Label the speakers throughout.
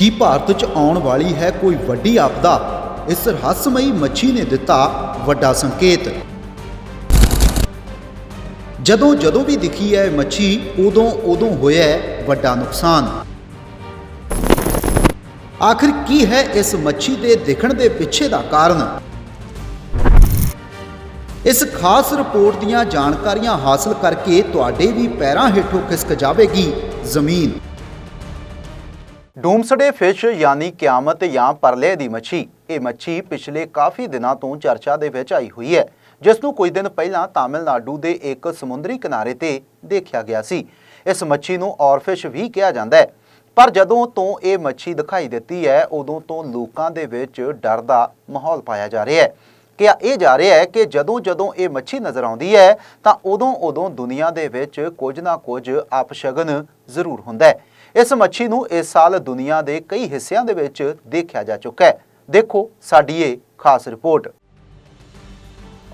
Speaker 1: ਕੀ ਭਾਰਤ 'ਚ ਆਉਣ ਵਾਲੀ ਹੈ ਕੋਈ ਵੱਡੀ ਆਪਦਾ? ਇਸ ਰਹੱਸਮਈ ਮੱਛੀ ਨੇ ਦਿੱਤਾ ਵੱਡਾ ਸੰਕੇਤ। ਜਦੋਂ ਜਦੋਂ ਵੀ ਦਿਖੀ ਹੈ ਮੱਛੀ, ਉਦੋਂ ਉਦੋਂ ਹੋਇਆ ਵੱਡਾ ਨੁਕਸਾਨ। ਆਖਿਰ ਕੀ ਹੈ ਇਸ ਮੱਛੀ ਦੇ ਦਿਖਣ ਦੇ ਪਿੱਛੇ ਦਾ ਕਾਰਨ? ਇਸ ਖਾਸ ਰਿਪੋਰਟ ਦੀਆਂ ਜਾਣਕਾਰੀਆਂ ਹਾਸਲ ਕਰਕੇ ਤੁਹਾਡੇ ਵੀ ਪੈਰਾਂ ਹੇਠੋਂ ਖਿਸਕ ਜਾਵੇਗੀ ਜ਼ਮੀਨ।
Speaker 2: ਡੂਮਸਡੇ ਫਿਸ਼ ਯਾਨੀ ਕਿਆਮਤ ਜਾਂ ਪਰਲੇ ਦੀ ਮੱਛੀ, ਇਹ ਮੱਛੀ ਪਿਛਲੇ ਕਾਫੀ ਦਿਨਾਂ ਤੋਂ ਚਰਚਾ ਦੇ ਵਿੱਚ ਆਈ ਹੋਈ ਹੈ ਜਿਸ ਨੂੰ ਕੁਝ ਦਿਨ ਪਹਿਲਾਂ ਤਾਮਿਲਨਾਡੂ ਦੇ ਇੱਕ ਸਮੁੰਦਰੀ ਕਿਨਾਰੇ ਤੇ ਦੇਖਿਆ ਗਿਆ ਸੀ। ਇਸ ਮੱਛੀ ਨੂੰ ਔਰਫਿਸ਼ ਵੀ ਕਿਹਾ ਜਾਂਦਾ ਹੈ। ਪਰ ਜਦੋਂ ਤੋਂ ਇਹ ਮੱਛੀ ਦਿਖਾਈ ਦਿੱਤੀ ਹੈ, ਉਦੋਂ ਤੋਂ ਲੋਕਾਂ ਦੇ ਵਿੱਚ ਡਰ ਦਾ ਮਾਹੌਲ ਪਾਇਆ ਜਾ ਰਿਹਾ ਹੈ। ਕਿਹਾ ਇਹ ਜਾ ਰਿਹਾ ਹੈ ਕਿ ਜਦੋਂ ਜਦੋਂ ਇਹ ਮੱਛੀ ਨਜ਼ਰ ਆਉਂਦੀ ਹੈ, ਤਾਂ ਉਦੋਂ ਉਦੋਂ ਦੁਨੀਆ ਦੇ ਵਿੱਚ ਕੁਝ ਨਾ ਕੁਝ ਅਪਸ਼ਗਨ ਜ਼ਰੂਰ ਹੁੰਦਾ ਹੈ। ਇਸ ਮੱਛੀ ਨੂੰ ਇਸ ਸਾਲ ਦੁਨੀਆ ਦੇ ਕਈ ਹਿੱਸਿਆਂ ਦੇ ਵਿੱਚ ਦੇਖਿਆ ਜਾ ਚੁੱਕਾ ਹੈ। ਦੇਖੋ ਸਾਡੀ ਇਹ ਖਾਸ ਰਿਪੋਰਟ।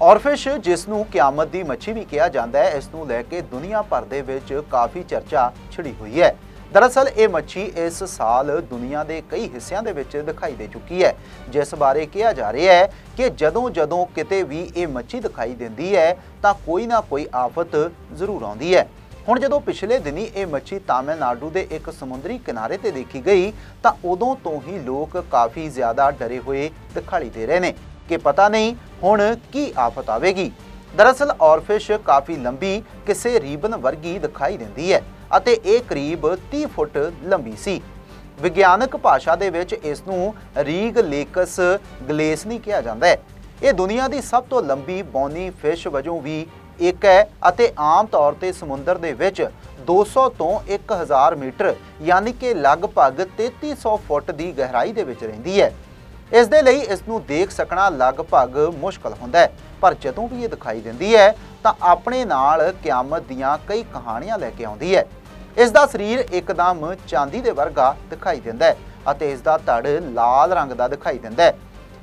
Speaker 2: ਔਰਫਿਸ਼, ਜਿਸ ਨੂੰ ਕਿਆਮਤ ਦੀ ਮੱਛੀ ਵੀ ਕਿਹਾ ਜਾਂਦਾ ਹੈ, ਇਸ ਨੂੰ ਲੈ ਕੇ ਦੁਨੀਆ ਭਰ ਦੇ ਵਿੱਚ ਕਾਫੀ ਚਰਚਾ ਛਿੜੀ ਹੋਈ ਹੈ। ਦਰਅਸਲ ਇਹ ਮੱਛੀ ਇਸ ਸਾਲ ਦੁਨੀਆ ਦੇ ਕਈ ਹਿੱਸਿਆਂ ਦੇ ਵਿੱਚ ਦਿਖਾਈ ਦੇ ਚੁੱਕੀ ਹੈ। ਜਿਸ ਬਾਰੇ ਕਿਹਾ ਜਾ ਰਿਹਾ ਹੈ ਕਿ ਜਦੋਂ ਜਦੋਂ ਕਿਤੇ ਵੀ ਇਹ ਮੱਛੀ ਦਿਖਾਈ ਦਿੰਦੀ ਹੈ, ਤਾਂ ਕੋਈ ਨਾ ਕੋਈ ਆਫਤ ਜ਼ਰੂਰ ਆਉਂਦੀ ਹੈ। ਹੁਣ ਜਦੋਂ ਪਿਛਲੇ ਦਿਨੀ ਇਹ ਮੱਛੀ ਤਾਮਿਲਨਾਡੂ ਦੇ ਇੱਕ ਸਮੁੰਦਰੀ ਕਿਨਾਰੇ ਤੇ ਦੇਖੀ ਗਈ, ਤਾਂ ਉਦੋਂ ਤੋਂ ਹੀ ਲੋਕ ਕਾਫੀ ਜ਼ਿਆਦਾ ਡਰੇ ਹੋਏ ਦਿਖਾਈ ਦੇ ਰਹੇ ਨੇ ਕਿ ਪਤਾ ਨਹੀਂ ਹੁਣ ਕੀ ਆਫਤ ਆਵੇਗੀ। ਦਰਅਸਲ ਔਰਫਿਸ਼ ਕਾਫੀ ਲੰਬੀ ਕਿਸੇ ਰੀਬਨ ਵਰਗੀ ਦਿਖਾਈ ਦਿੰਦੀ ਹੈ। ਅਤੇ ਇਹ ਕਰੀਬ 30 ਫੁੱਟ ਲੰਬੀ ਸੀ। ਵਿਗਿਆਨਕ ਭਾਸ਼ਾ ਦੇ ਵਿੱਚ ਇਸ ਨੂੰ ਰੀਗ ਲੇਕਸ ਗਲੇਸਨੀ ਕਿਹਾ ਜਾਂਦਾ ਹੈ। ਇਹ ਦੁਨੀਆ ਦੀ ਸਭ ਤੋਂ ਲੰਬੀ ਬੌਨੀ ਫਿਸ਼ ਵਜੋਂ ਵੀ ਇੱਕ ਹੈ ਅਤੇ ਆਮ ਤੌਰ ਤੇ ਸਮੁੰਦਰ ਦੇ ਵਿੱਚ 200 ਤੋਂ 1000 ਮੀਟਰ ਯਾਨੀ ਕਿ ਲਗਭਗ 3300 ਫੁੱਟ ਦੀ ਗਹਿਰਾਈ ਦੇ ਵਿੱਚ ਰਹਿੰਦੀ ਹੈ। ਇਸ ਦੇ ਲਈ ਇਸ ਨੂੰ ਦੇਖ ਸਕਣਾ ਲਗਭਗ ਮੁਸ਼ਕਲ ਹੁੰਦਾ ਹੈ, ਪਰ ਜਦੋਂ ਵੀ ਇਹ ਦਿਖਾਈ ਦਿੰਦੀ ਹੈ ਤਾਂ ਆਪਣੇ ਨਾਲ ਕਿਆਮਤ ਦੀਆਂ ਕਈ ਕਹਾਣੀਆਂ ਲੈ ਕੇ ਆਉਂਦੀ ਹੈ। ਇਸ ਦਾ ਸਰੀਰ ਇੱਕਦਮ ਚਾਂਦੀ ਦੇ ਵਰਗਾ ਦਿਖਾਈ ਦਿੰਦਾ ਹੈ ਅਤੇ ਇਸ ਦਾ ਧੜ ਲਾਲ ਰੰਗ ਦਾ ਦਿਖਾਈ ਦਿੰਦਾ ਹੈ।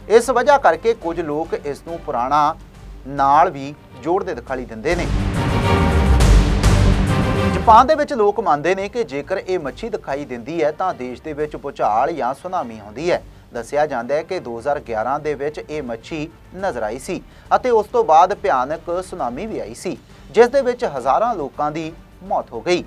Speaker 2: ਇਸ ਵਜ੍ਹਾ ਕਰਕੇ ਕੁਝ ਲੋਕ ਇਸ ਨੂੰ ਪੁਰਾਣਾ ਨਾਲ ਵੀ ਜੋੜਦੇ ਦਿਖਾਈ ਦਿੰਦੇ ਨੇ। ਜਾਪਾਨ ਦੇ ਵਿੱਚ ਲੋਕ ਮੰਨਦੇ ਨੇ ਕਿ ਜੇਕਰ ਇਹ ਮੱਛੀ ਦਿਖਾਈ ਦਿੰਦੀ ਹੈ ਤਾਂ ਦੇਸ਼ ਦੇ ਵਿੱਚ ਭੂਚਾਲ ਜਾਂ ਸੁਨਾਮੀ ਆਉਂਦੀ ਹੈ। ਦੱਸਿਆ ਜਾਂਦਾ ਹੈ ਕਿ 2011 ਦੇ ਵਿੱਚ ਇਹ ਮੱਛੀ ਨਜ਼ਰ ਆਈ ਸੀ ਅਤੇ ਉਸ ਤੋਂ ਬਾਅਦ ਭਿਆਨਕ ਸੁਨਾਮੀ ਵੀ ਆਈ ਸੀ, ਜਿਸ ਦੇ ਵਿੱਚ ਹਜ਼ਾਰਾਂ ਲੋਕਾਂ ਦੀ ਮੌਤ ਹੋ ਗਈ।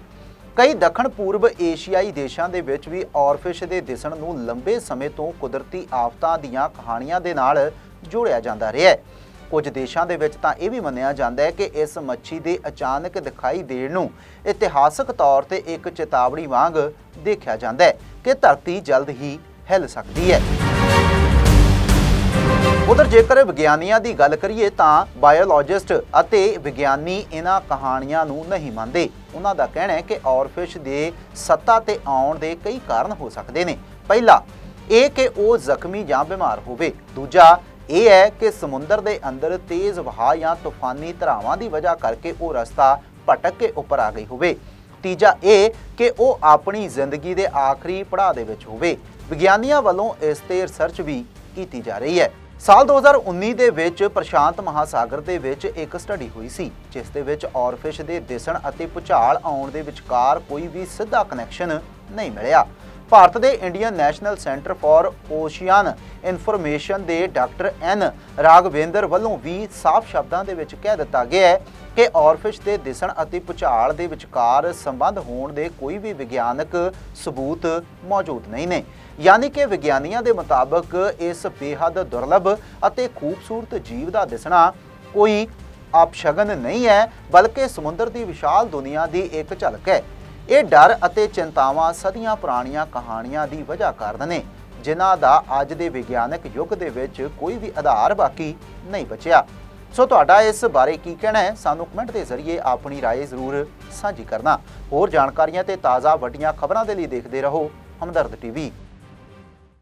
Speaker 2: ਕਈ ਦੱਖਣ ਪੂਰਬ ਏਸ਼ੀਆਈ ਦੇਸ਼ਾਂ ਦੇ ਵਿੱਚ ਵੀ ਔਰਫਿਸ਼ ਦੇ ਦਿਸਣ ਨੂੰ ਲੰਬੇ ਸਮੇਂ ਤੋਂ ਕੁਦਰਤੀ ਆਫਤਾਂ ਦੀਆਂ ਕਹਾਣੀਆਂ ਦੇ ਨਾਲ ਜੋੜਿਆ ਜਾਂਦਾ ਰਿਹਾ ਹੈ। ਕੁਝ ਦੇਸ਼ਾਂ ਦੇ ਵਿੱਚ ਤਾਂ ਇਹ ਵੀ ਮੰਨਿਆ ਜਾਂਦਾ ਹੈ ਕਿ ਇਸ ਮੱਛੀ ਦੇ ਅਚਾਨਕ ਦਿਖਾਈ ਦੇਣ ਨੂੰ ਇਤਿਹਾਸਕ ਤੌਰ ਤੇ ਇੱਕ ਚੇਤਾਵਨੀ ਵਾਂਗ ਦੇਖਿਆ ਜਾਂਦਾ ਹੈ ਕਿ ਧਰਤੀ ਜਲਦ ਹੀ ਹਿੱਲ ਸਕਦੀ ਹੈ। ਉਧਰ ਜੇਕਰ ਵਿਗਿਆਨੀਆਂ ਦੀ ਗੱਲ ਕਰੀਏ ਤਾਂ ਬਾਇਓਲੋਜਿਸਟ ਅਤੇ ਵਿਗਿਆਨੀ ਇਹਨਾਂ ਕਹਾਣੀਆਂ ਨੂੰ ਨਹੀਂ ਮੰਨਦੇ। ਉਹਨਾਂ ਦਾ ਕਹਿਣਾ ਹੈ ਕਿ ਔਰਫਿਸ਼ ਦੇ ਸੱਤਾ ਤੇ ਆਉਣ ਦੇ ਕਈ ਕਾਰਨ ਹੋ ਸਕਦੇ ਨੇ। ਪਹਿਲਾ, ਇਹ ਕਿ ਉਹ ਜ਼ਖਮੀ ਜਾਂ ਬਿਮਾਰ ਹੋਵੇ। ਦੂਜਾ, ਇਹ ਹੈ ਕਿ ਸਮੁੰਦਰ ਦੇ ਅੰਦਰ ਤੇਜ਼ ਵਹਾਅ ਜਾਂ ਤੂਫਾਨੀ ਧਰਾਵਾਂ ਦੀ ਵਜ੍ਹਾ ਕਰਕੇ ਉਹ ਰਸਤਾ ਭਟਕ ਕੇ ਉੱਪਰ ਆ ਗਈ ਹੋਵੇ। ਤੀਜਾ, ਇਹ ਕਿ ਉਹ ਆਪਣੀ ਜ਼ਿੰਦਗੀ ਦੇ ਆਖਰੀ ਪੜਾਅ ਦੇ ਵਿੱਚ ਹੋਵੇ। ਵਿਗਿਆਨੀਆਂ ਵੱਲੋਂ ਇਸ ਤੇ ਰਿਸਰਚ ਵੀ ਕੀਤੀ ਜਾ ਰਹੀ ਹੈ। ਸਾਲ 2019 ਦੇ ਵਿੱਚ ਪ੍ਰਸ਼ਾਂਤ ਮਹਾਸਾਗਰ ਦੇ ਵਿੱਚ ਇੱਕ ਸਟੱਡੀ ਹੋਈ ਸੀ, ਜਿਸ ਦੇ ਵਿੱਚ ਔਰਫਿਸ਼ ਦੇ ਦਿਸਣ ਅਤੇ ਭੁਚਾਲ ਆਉਣ ਦੇ ਵਿਚਕਾਰ ਕੋਈ ਵੀ ਸਿੱਧਾ ਕਨੈਕਸ਼ਨ ਨਹੀਂ ਮਿਲਿਆ। ਭਾਰਤ ਦੇ Indian national centre for ocean information ਦੇ ਡਾਕਟਰ ਐਨ ਰਾਗਵੇਂਦਰ ਵੱਲੋਂ ਵੀ ਸਾਫ਼ ਸ਼ਬਦਾਂ ਦੇ ਵਿੱਚ ਕਹਿ ਦਿੱਤਾ ਗਿਆ ਹੈ ਕਿ ਔਰਫਿਸ਼ ਦੇ ਦਿਸਣ ਅਤੇ ਭੁਚਾਲ ਦੇ ਵਿਚਕਾਰ ਸੰਬੰਧ ਹੋਣ ਦੇ ਕੋਈ ਵੀ ਵਿਗਿਆਨਕ ਸਬੂਤ ਮੌਜੂਦ ਨਹੀਂ ਨੇ। ਯਾਨੀ ਕਿ ਵਿਗਿਆਨੀਆਂ ਦੇ ਮੁਤਾਬਕ ਇਸ ਬੇਹੱਦ ਦੁਰਲੱਭ ਅਤੇ ਖੂਬਸੂਰਤ ਜੀਵ ਦਾ ਦਿਸਣਾ ਕੋਈ ਆਪਸ਼ਗਨ ਨਹੀਂ ਹੈ, ਬਲਕਿ ਸਮੁੰਦਰ ਦੀ ਵਿਸ਼ਾਲ ਦੁਨੀਆ ਦੀ ਇੱਕ ਝਲਕ ਹੈ। ਇਹ ਡਰ ਅਤੇ ਚਿੰਤਾਵਾਂ ਸਦੀਆਂ ਪੁਰਾਣੀਆਂ ਕਹਾਣੀਆਂ ਦੀ ਵਜ੍ਹਾ ਕਾਰਨ ਨੇ ਜਿਨ੍ਹਾਂ ਦਾ ਅੱਜ ਦੇ ਵਿਗਿਆਨਕ ਯੁੱਗ ਦੇ ਵਿੱਚ ਕੋਈ ਵੀ ਆਧਾਰ ਬਾਕੀ ਨਹੀਂ ਬਚਿਆ ਸੋ ਤੁਹਾਡਾ ਇਸ ਬਾਰੇ ਕੀ ਕਹਿਣਾ ਹੈ ਸਾਨੂੰ ਕਮੈਂਟ ਦੇ ਜ਼ਰੀਏ ਆਪਣੀ رائے ਜ਼ਰੂਰ ਸਾਂਝੀ ਕਰਨਾ ਹੋਰ ਜਾਣਕਾਰੀਆਂ ਤੇ ਤਾਜ਼ਾ ਵੱਡੀਆਂ ਖਬਰਾਂ ਦੇ ਲਈ ਦੇਖਦੇ ਰਹੋ ਹਮਦਰਦ ਟੀਵੀ